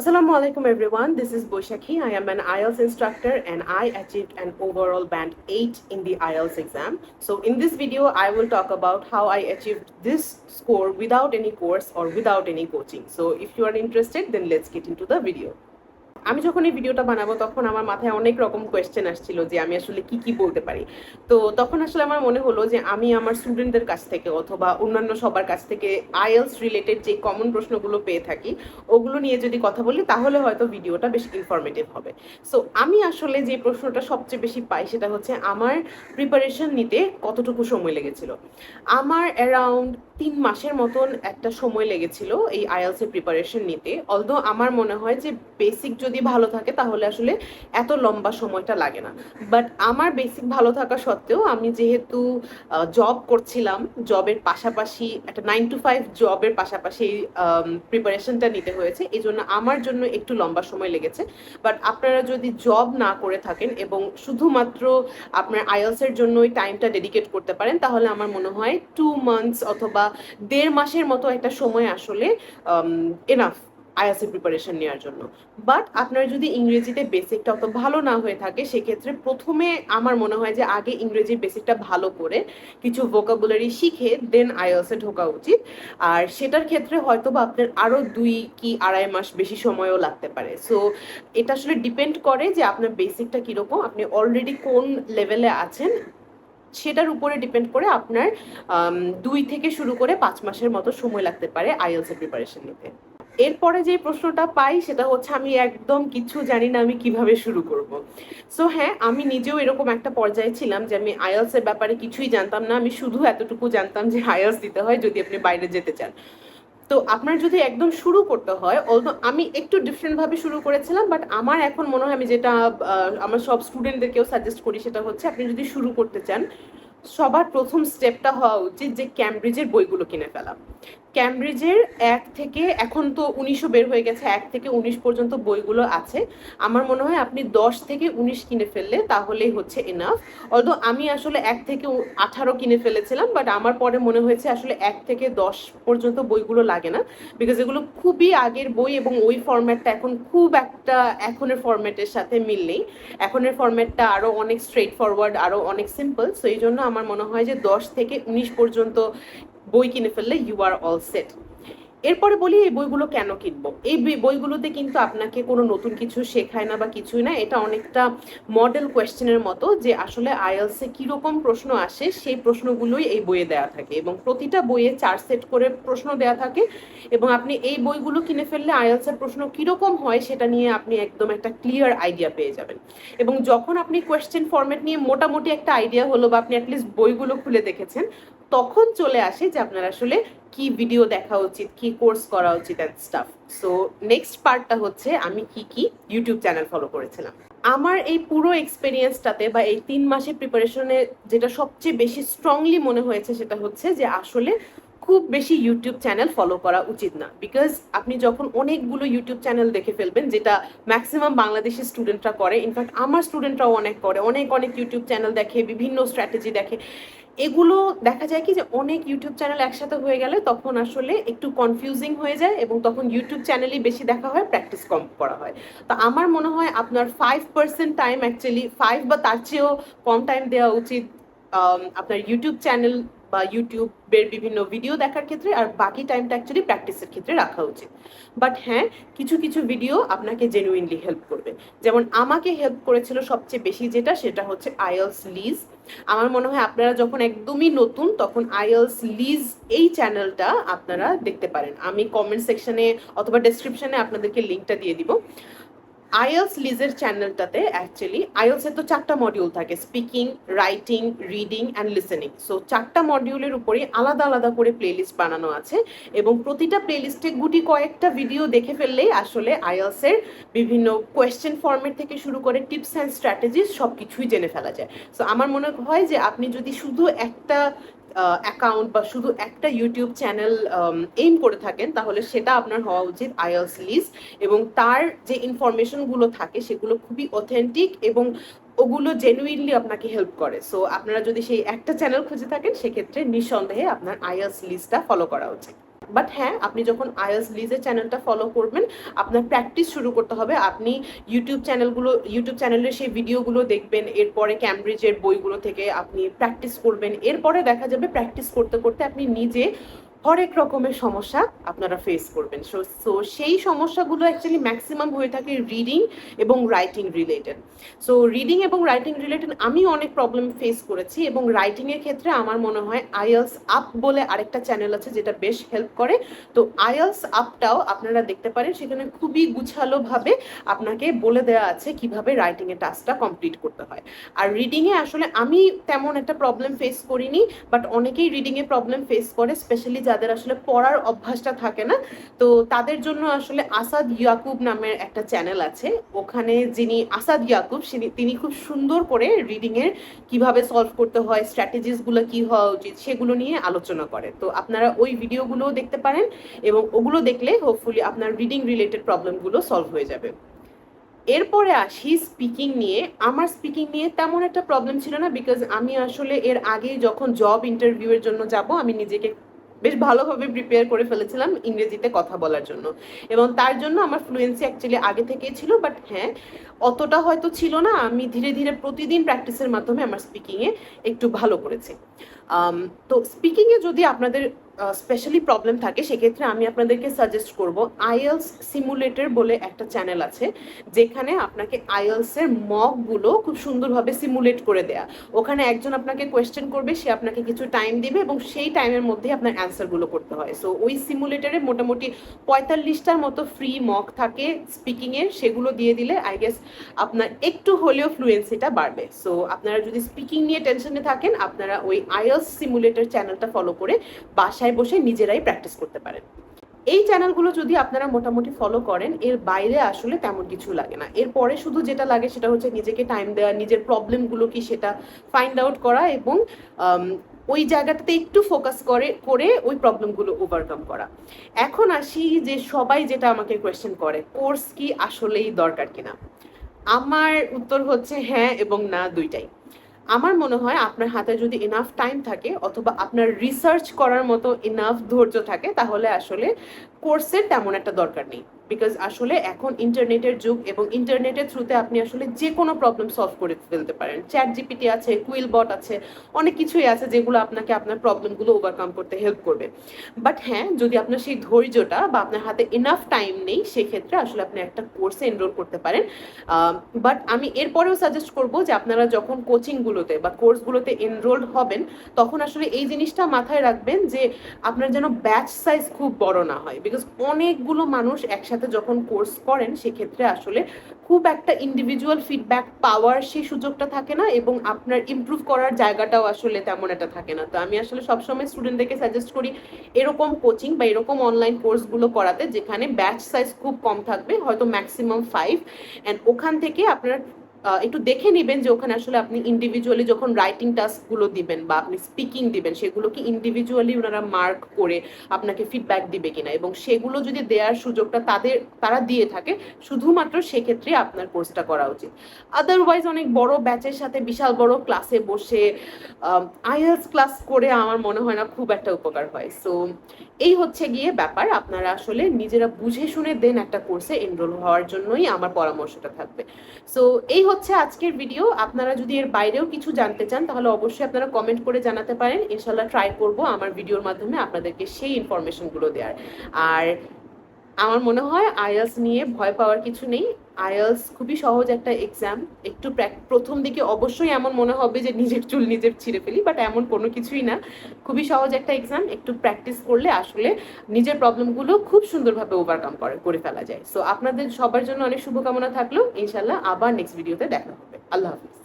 Assalamu alaikum everyone. This is Boshaki. I am an IELTS instructor and I achieved an overall band 8 in the IELTS exam. So in this video, I will talk about how I achieved this score without any course or without any coaching. So if you are interested, then let's get into the video. আমি যখন এই ভিডিওটা বানাবো, তখন আমার মাথায় অনেক রকম কোয়েশ্চেন আসছিল যে আমি আসলে কি কি বলতে পারি। তো তখন আসলে আমার মনে হলো যে আমি আমার স্টুডেন্টদের কাছ থেকে অথবা অন্যান্য সবার কাছ থেকে আইএলস রিলেটেড যে কমন প্রশ্নগুলো পেয়ে থাকি, ওগুলো নিয়ে যদি কথা বলি, তাহলে হয়তো ভিডিওটা বেশ ইনফরমেটিভ হবে। সো আমি আসলে যে প্রশ্নটা সবচেয়ে বেশি পাই, সেটা হচ্ছে আমার প্রিপারেশন নিতে কতটুকু সময় লেগেছিল? আমার অ্যারাউন্ড তিন মাসের মতন একটা সময় লেগেছিল এই আইএলস এর প্রিপারেশন নিতে অলদো আমার মনে হয় যে বেসিক যদি ভালো থাকে তাহলে আসলে এত লম্বা সময়টা লাগে না। বাট আমার বেসিক ভালো থাকা সত্ত্বেও আমি যেহেতু জব করছিলাম জবের পাশাপাশি একটা নাইন টু ফাইভ জবের পাশাপাশি প্রিপারেশনটা নিতে হয়েছে। এই জন্য আমার জন্য একটু লম্বা সময় লেগেছে। বাট আপনারা যদি জব না করে থাকেন এবং শুধুমাত্র আপনার আইএলসের জন্য ওই টাইমটা ডেডিকেট করতে পারেন, তাহলে আমার মনে হয় টু মান্থস অথবা দেড় মাসের মতো একটা সময় আসলে এনাফ আইএলসের প্রিপারেশন নেওয়ার জন্য। বাট আপনার যদি ইংরেজিতে বেসিকটা অত ভালো না হয়ে থাকে, সেক্ষেত্রে প্রথমে আমার মনে হয় যে আগে ইংরেজির বেসিকটা ভালো করে কিছু ভোকাবুলারি শিখে দেন আইএলসে ঢোকা উচিত। আর সেটার ক্ষেত্রে হয়তো বা আপনার আরও দুই কি আড়াই মাস বেশি সময়ও লাগতে পারে। সো এটা আসলে ডিপেন্ড করে যে আপনার বেসিকটা কীরকম, আপনি অলরেডি কোন লেভেলে আছেন, সেটার উপরে ডিপেন্ড করে আপনার দুই থেকে শুরু করে পাঁচ মাসের মতো সময় লাগতে পারে আইএলসের প্রিপারেশন নিতে। এরপরে যে প্রশ্নটা পাই সেটা হচ্ছে আমি একদম কিছু জানি না আমি কীভাবে শুরু করব। সো হ্যাঁ আমি নিজেও এরকম একটা পর্যায়ে ছিলাম যে আমি আইএলস এর ব্যাপারে কিছুই জানতাম না। আমি শুধু এতটুকু জানতাম যে আইএলস দিতে হয় যদি আপনি বাইরে যেতে চান। তো আপনার যদি একদম শুরু করতে হয় অলদো আমি একটু ডিফারেন্টভাবে শুরু করেছিলাম বাট আমার এখন মনে হয় আমি যেটা আমার সব স্টুডেন্টদেরকেও সাজেস্ট করি সেটা হচ্ছে আপনি যদি শুরু করতে চান, সবার প্রথম স্টেপটা হওয়া উচিত যে ক্যামব্রিজের বইগুলো কিনে ফেলা। ক্যামব্রিজের এক থেকে এখন তো উনিশও বের হয়ে গেছে, এক থেকে উনিশ পর্যন্ত বইগুলো আছে। আমার মনে হয় আপনি দশ থেকে উনিশ কিনে ফেললে তাহলেই হচ্ছে এনাফ অলদো আমি আসলে এক থেকে আঠারো কিনে ফেলেছিলাম বাট আমার পরে মনে হয়েছে আসলে এক থেকে দশ পর্যন্ত বইগুলো লাগে না। বিকজ এগুলো খুবই আগের বই এবং ওই ফরম্যাটটা এখন খুব একটা এখনের ফরম্যাটের সাথে মিল নেই। এখনের ফরম্যাটটা আরও অনেক স্ট্রেট ফরওয়ার্ড আরও অনেক সিম্পল সো এই জন্য আমার মনে হয় যে দশ থেকে উনিশ পর্যন্ত বই কিনে ফেললে ইউ আর অল সেট এরপরে বলি, এই বইগুলো কেন কিনবো? এই বইগুলোতে কিন্তু আপনাকে কোনো নতুন কিছু শেখায় না বা কিছুই না, এটা অনেকটা মডেল কোয়েশ্চেনের মতো যে আসলে আইএলসে কীরকম প্রশ্ন আসে, সেই প্রশ্নগুলোই এই বইয়ে দেওয়া থাকে এবং প্রতিটা বইয়ে চার সেট করে প্রশ্ন দেওয়া থাকে এবং আপনি এই বইগুলো কিনে ফেললে আইএলসের প্রশ্ন কীরকম হয় সেটা নিয়ে আপনি একদম একটা ক্লিয়ার আইডিয়া পেয়ে যাবেন। এবং যখন আপনি কোয়েশ্চেন ফরম্যাট নিয়ে মোটামুটি একটা আইডিয়া হলো বা আপনি অ্যাটলিস্ট বইগুলো খুলে দেখেছেন, তখন চলে আসে যে আপনার আসলে কি ভিডিও দেখা উচিত, কি কোর্স করা উচিত অ্যান্ড স্টাফ সো নেক্সট পার্টটা হচ্ছে আমি কি কি ইউটিউব চ্যানেল ফলো করেছিলাম। আমার এই পুরো এক্সপিরিয়েন্সটাতে বা এই তিন মাসের প্রিপারেশনে যেটা সবচেয়ে বেশি স্ট্রংলি মনে হয়েছে সেটা হচ্ছে যে আসলে খুব বেশি ইউটিউব চ্যানেল ফলো করা উচিত না। বিকজ আপনি যখন অনেকগুলো ইউটিউব চ্যানেল দেখে ফেলবেন, যেটা ম্যাক্সিমাম বাংলাদেশি স্টুডেন্টরা করে ইনফ্যাক্ট আমার স্টুডেন্টরাও অনেক করে, অনেক অনেক ইউটিউব চ্যানেল দেখে, বিভিন্ন স্ট্র্যাটেজি দেখে। এগুলো দেখা যায় কি যে অনেক ইউটিউব চ্যানেল একসাথে হয়ে গেলে তখন আসলে একটু কনফিউজিং হয়ে যায় এবং তখন ইউটিউব চ্যানেলই বেশি দেখা হয় প্র্যাকটিস কম করা হয়। তো আমার মনে হয় আপনার five percent time actually five বা তার চেয়েও কম টাইম দেওয়া উচিত আপনার ইউটিউব চ্যানেল বা ইউটিউবের বিভিন্ন ভিডিও দেখার ক্ষেত্রে আর বাকি টাইমটা অ্যাকচুয়ালি প্র্যাকটিসের ক্ষেত্রে রাখা উচিত। বাট হ্যাঁ কিছু কিছু ভিডিও আপনাকে জেনুইনলি হেল্প করবে। যেমন আমাকে হেল্প করেছিল সবচেয়ে বেশি যেটা, সেটা হচ্ছে আইএলস লিজ। আমার মনে হয় আপনারা যখন একদমই নতুন, তখন আইএলস লিজ এই চ্যানেলটা আপনারা দেখতে পারেন। আমি কমেন্ট সেকশনে অথবা ডেসক্রিপশনে আপনাদেরকে লিঙ্কটা দিয়ে দিব। আইএলস লিজের চ্যানেলটাতে অ্যাকচুয়ালি আইএলসের তো চারটা মডিউল থাকে speaking writing reading and listening so চারটা মডিউলের উপরেই আলাদা আলাদা করে প্লেলিস্ট বানানো আছে এবং প্রতিটা প্লেলিস্টে গুটি কয়েকটা ভিডিও দেখে ফেললেই আসলে আইএলসের বিভিন্ন কোয়েশ্চেন ফর্মেট থেকে শুরু করে টিপস অ্যান্ড স্ট্র্যাটেজিস সব কিছুই জেনে ফেলা যায়। সো আমার মনে হয় যে আপনি যদি শুধু একটা অ্যাকাউন্ট বা শুধু একটা ইউটিউব চ্যানেল এইম করে থাকেন, তাহলে সেটা আপনার হওয়া উচিত আইএলস লিস্ট এবং তার যে ইনফরমেশনগুলো থাকে সেগুলো খুবই অথেন্টিক এবং ওগুলো জেনুইনলি আপনাকে হেল্প করে। সো আপনারা যদি সেই একটা চ্যানেল খুঁজে থাকেন, সেক্ষেত্রে নিঃসন্দেহে আপনার আইএলস লিস্টটা ফলো করা উচিত। বাট হ্যাঁ আপনি যখন আইএলস লিজের চ্যানেলটা ফলো করবেন, আপনার প্র্যাকটিস শুরু করতে হবে। আপনি ইউটিউব চ্যানেলগুলো ইউটিউব চ্যানেলের সেই ভিডিওগুলো দেখবেন, এরপরে ক্যামব্রিজের বইগুলো থেকে আপনি প্র্যাকটিস করবেন। এরপরে দেখা যাবে প্র্যাকটিস করতে করতে আপনি নিজে হরেক রকমের সমস্যা আপনারা ফেস করবেন। সো সো সেই সমস্যাগুলো অ্যাকচুয়ালি ম্যাক্সিমাম হয়ে থাকে রিডিং এবং রাইটিং রিলেটেড সো রিডিং এবং রাইটিং রিলেটেড আমি অনেক প্রবলেম ফেস করেছি এবং রাইটিংয়ের ক্ষেত্রে আমার মনে হয় আইএলস আপ বলে আরেকটা চ্যানেল আছে যেটা বেশ হেল্প করে। তো আইএলস আপটাও আপনারা দেখতে পারেন, সেখানে খুবই গুছালোভাবে আপনাকে বলে দেওয়া আছে কীভাবে রাইটিংয়ের টাস্কটা কমপ্লিট করতে হয়। আর রিডিংয়ে আসলে আমি তেমন একটা প্রবলেম ফেস করিনি বাট অনেকেই রিডিংয়ে প্রবলেম ফেস করে স্পেশালি যাদের আসলে পড়ার অভ্যাসটা থাকে না, তো তাদের জন্য আসলে আসাদ ইয়াকুব নামের একটা চ্যানেল আছে। ওখানে যিনি আসাদ ইয়াকুব তিনি খুব সুন্দর করে রিডিংয়ের কীভাবে সলভ করতে হয় স্ট্র্যাটেজিসগুলো কি হওয়া উচিত সেগুলো নিয়ে আলোচনা করে। তো আপনারা ওই ভিডিওগুলোও দেখতে পারেন এবং ওগুলো দেখলে হোপফুলি আপনার রিডিং রিলেটেড প্রবলেমগুলো সলভ হয়ে যাবে। এরপরে আসি স্পিকিং নিয়ে। আমার স্পিকিং নিয়ে তেমন একটা প্রবলেম ছিল না বিকজ আমি আসলে এর আগে যখন জব ইন্টারভিউয়ের জন্য যাব, আমি নিজেকে বেশ ভালোভাবে প্রিপেয়ার করে ফেলেছিলাম ইংরেজিতে কথা বলার জন্য। এবং তার জন্য আমার ফ্লুয়েন্সি অ্যাকচুয়ালি আগে থেকেই ছিল বাট হ্যাঁ অতটা হয়তো ছিল না। আমি ধীরে ধীরে প্রতিদিন প্র্যাকটিসের মাধ্যমে আমার স্পিকিংয়ে একটু ভালো করেছি। তো স্পিকিংয়ে যদি আপনাদের স্পেশালি প্রবলেম থাকে, সেক্ষেত্রে আমি আপনাদেরকে সাজেস্ট করব আইএলস সিমুলেটর বলে একটা চ্যানেল আছে, যেখানে আপনাকে আইএলসের মকগুলো খুব সুন্দরভাবে সিমুলেট করে দেয়া। ওখানে একজন আপনাকে কোয়েশ্চেন করবে, সে আপনাকে কিছু টাইম দিবে এবং সেই টাইমের মধ্যে আপনার অ্যান্সারগুলো করতে হয়। সো ওই সিমুলেটরে মোটামুটি পঁয়তাল্লিশটার মতো ফ্রি মক থাকে স্পিকিংয়ের সেগুলো দিয়ে দিলে আই গেস আপনার একটু হলেও ফ্লুয়েন্সিটা বাড়বে। সো আপনারা যদি স্পিকিং নিয়ে টেনশনে থাকেন, আপনারা ওই আইএলস সিমুলেটর চ্যানেলটা ফলো করে বাসায় বাসায় বসে নিজেরাই প্র্যাকটিস করতে পারেন। এই চ্যানেলগুলো যদি আপনারা মোটামুটি ফলো করেন, এর বাইরে আসলে তেমন কিছু লাগে না। এরপরে শুধু যেটা লাগে সেটা হচ্ছে নিজেকে টাইম দেওয়া, নিজের প্রবলেমগুলো কি সেটা ফাইন্ড আউট করা এবং ওই জায়গাটাতে একটু ফোকাস করে করে ওই প্রবলেমগুলো ওভারকাম করা। এখন আসি যে সবাই যেটা আমাকে কোয়েশ্চেন করে কোর্স কি আসলেই দরকার কিনা? আমার উত্তর হচ্ছে হ্যাঁ এবং না দুইটাই। আমার মনে হয় আপনার হাতে যদি ইনাফ টাইম থাকে অথবা আপনার রিসার্চ করার মতো ইনাফ ধৈর্য থাকে, তাহলে আসলে কোর্সের তেমন একটা দরকার নেই। বিকজ আসলে এখন ইন্টারনেটের যুগ এবং ইন্টারনেটের থ্রুতে আপনি আসলে যে কোনো প্রবলেম সলভ করে ফেলতে পারেন। চ্যাট জিপিটি আছে কুইল বট আছে, অনেক কিছুই আছে যেগুলো আপনাকে আপনার প্রবলেমগুলো ওভারকাম করতে হেল্প করবে। বাট হ্যাঁ যদি আপনার সেই ধৈর্যটা বা আপনার হাতে ইনাফ টাইম নেই, সেক্ষেত্রে আসলে আপনি একটা কোর্সে এনরোল করতে পারেন। বাট আমি এরপরেও সাজেস্ট করব যে আপনারা যখন কোচিংগুলোতে বা কোর্সগুলোতে এনরোল্ড হবেন, তখন আসলে এই জিনিসটা মাথায় রাখবেন যে আপনার যেন ব্যাচ সাইজ খুব বড় না হয়। বিকজ অনেকগুলো মানুষ একসাথে সাথে যখন কোর্স করেন, সেক্ষেত্রে আসলে খুব একটা ইন্ডিভিজুয়াল ফিডব্যাক পাওয়ার সেই সুযোগটা থাকে না এবং আপনার ইমপ্রুভ করার জায়গাটাও আসলে তেমন একটা থাকে না। তো আমি আসলে সবসময় স্টুডেন্টদেরকে সাজেস্ট করি এরকম কোচিং বা এরকম অনলাইন কোর্সগুলো করাতে, যেখানে ব্যাচ সাইজ খুব কম থাকবে, হয়তো ম্যাক্সিমাম ফাইভ অ্যান্ড ওখান থেকে আপনার একটু দেখে নেবেন যে ওখানে আসলে আপনি ইন্ডিভিজুয়ালি যখন রাইটিং টাস্কগুলো দিবেন বা আপনি স্পিকিং দিবেন সেগুলো কি ইন্ডিভিজুয়ালি ওনারা মার্ক করে আপনাকে ফিডব্যাক দিবে কিনা এবং সেগুলো যদি দেওয়ার সুযোগটা তাদের, তারা দিয়ে থাকে, শুধুমাত্র সেক্ষেত্রে আপনার কোর্সটা করা উচিত। আদারওয়াইজ অনেক বড় ব্যাচের সাথে বিশাল বড় ক্লাসে বসে আইএলস ক্লাস করে আমার মনে হয় না খুব একটা উপকার হয়। সো এই হচ্ছে গিয়ে ব্যাপার। আপনারা আসলে নিজেরা বুঝে শুনে দেন একটা কোর্সে এনরোল হওয়ার জন্যই আমার পরামর্শটা থাকবে। সো এই হচ্ছে আজকের ভিডিও আপনারা যদি এর বাইরেও কিছু জানতে চান, তাহলে অবশ্যই আপনারা কমেন্ট করে জানাতে পারেন। ইনশাল্লাহ ট্রাই করব আমার ভিডিওর মাধ্যমে আপনাদেরকে সেই ইনফরমেশনগুলো দেওয়ার আর আমার মনে হয় আইএলস নিয়ে ভয় পাওয়ার কিছু নেই। আইএলস খুবই সহজ একটা এক্সাম একটু প্রথম দিকে অবশ্যই এমন মনে হবে যে নিজের চুল নিজের ছিঁড়ে ফেলি বাট এমন কোনো কিছুই না। খুবই সহজ একটা এক্সাম একটু প্র্যাকটিস করলে আসলে নিজের প্রবলেমগুলো খুব সুন্দরভাবে ওভারকাম করে করে ফেলা যায়। সো আপনাদের সবার জন্য অনেক শুভকামনা থাকল। ইনশাল্লাহ আবার নেক্সট ভিডিওতে দেখা হবে। আল্লাহ হাফিজ।